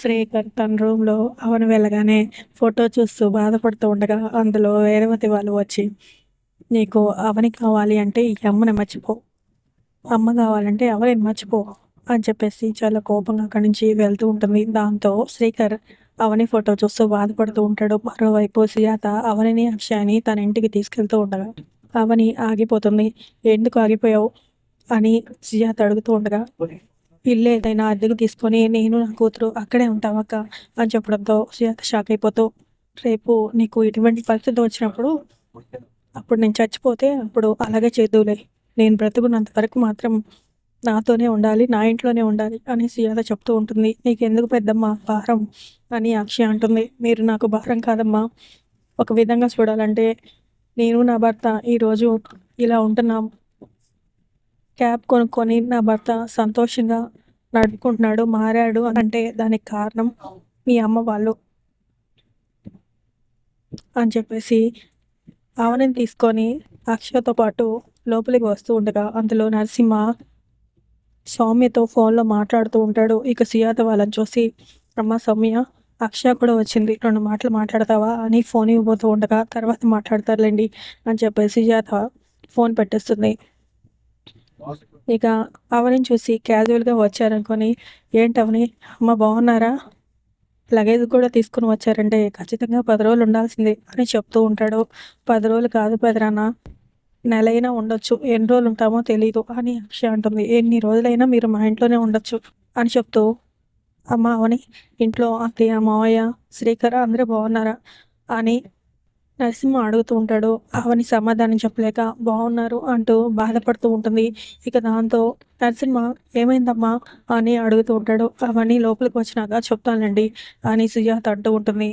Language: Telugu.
శ్రీకర్ తన రూమ్లో అవని వెళ్ళగానే ఫోటో చూస్తూ బాధపడుతూ ఉండగా అందులో వేదవతి వాళ్ళు వచ్చి నీకు అవని కావాలి అంటే ఈ అమ్మని మర్చిపో. అమ్మ కావాలంటే అవని మర్చిపో అని చెప్పేసి చాలా కోపంగా అక్కడి నుంచి వెళ్తూ ఉంటుంది. దాంతో శ్రీకర్ అవని ఫోటో చూస్తూ బాధపడుతూ ఉంటాడు. మరోవైపు సుజాత అవనిని అక్షయాన్ని తన ఇంటికి తీసుకెళ్తూ ఉండగా అవని ఆగిపోతుంది. ఎందుకు ఆగిపోయావు? అని సుజాత అడుగుతూ ఉండగా ఇల్లు ఏదైనా అద్దెకు తీసుకొని నేను నా కూతురు అక్కడే ఉంటామక్క అని చెప్పడంతో సుజాత షాక్ అయిపోతూ రేపు నీకు ఇటువంటి పరిస్థితి వచ్చినప్పుడు అప్పుడు నేను చచ్చిపోతే అప్పుడు అలాగే చేద్దులే నేను బ్రతుకున్నంత వరకు మాత్రం నాతోనే ఉండాలి నా ఇంట్లోనే ఉండాలి అని సుజాత చెప్తూ ఉంటుంది. నీకెందుకు పెద్దమ్మ భారం అని అక్షయ అంటుంది. మీరు నాకు భారం కాదమ్మా. ఒక విధంగా చూడాలంటే నేను నా భర్త ఈరోజు ఇలా ఉంటున్నాం. క్యాబ్ కొనుక్కొని నా భర్త సంతోషంగా నడుపుకుంటున్నాడు మారాడు అంటే దానికి కారణం మీ అమ్మ వాళ్ళు అని చెప్పేసి ఆవని తీసుకొని అక్షయతో పాటు లోపలికి వస్తూ ఉండగా అందులో నరసింహ సౌమ్యతో ఫోన్లో మాట్లాడుతూ ఉంటాడు. ఇక సుయాత వాళ్ళని చూసి అమ్మ సౌమ్య అక్షయ కూడా వచ్చింది. రెండు మాటలు మాట్లాడతావా? అని ఫోన్ ఇవ్వబోతూ ఉండగా తర్వాత మాట్లాడతారులేండి అని చెప్పేసి సుజాత ఫోన్ పెట్టేస్తుంది. ఇక అవని చూసి క్యాజువల్గా వచ్చారనుకొని ఏంటవని అమ్మ బాగున్నారా? లగేజ్ కూడా తీసుకుని వచ్చారంటే ఖచ్చితంగా పది రోజులు ఉండాల్సిందే అని చెప్తూ ఉంటాడు. పది రోజులు కాదు పదిరాన్న నెలైనా ఉండొచ్చు. ఎన్ని రోజులు ఉంటామో తెలియదు అని అక్షయ అంటుంది. ఎన్ని రోజులైనా మీరు మా ఇంట్లోనే ఉండొచ్చు అని చెప్తూ అమ్మ అవని ఇంట్లో అత్తయ్య మావయ్య శ్రీకర అందరూ బాగున్నారా? అని నరసింహ అడుగుతూ ఉంటాడు అవని సమాధానం చెప్పలేక బాగున్నారు అంటూ బాధపడుతూ ఉంటుంది. ఇక దాంతో నరసింహ ఏమైందమ్మా? అని అడుగుతూ ఉంటాడు. అవన్నీ లోపలికి వచ్చినాక చెప్తానండి అని సుజాత అంటూ ఉంటుంది.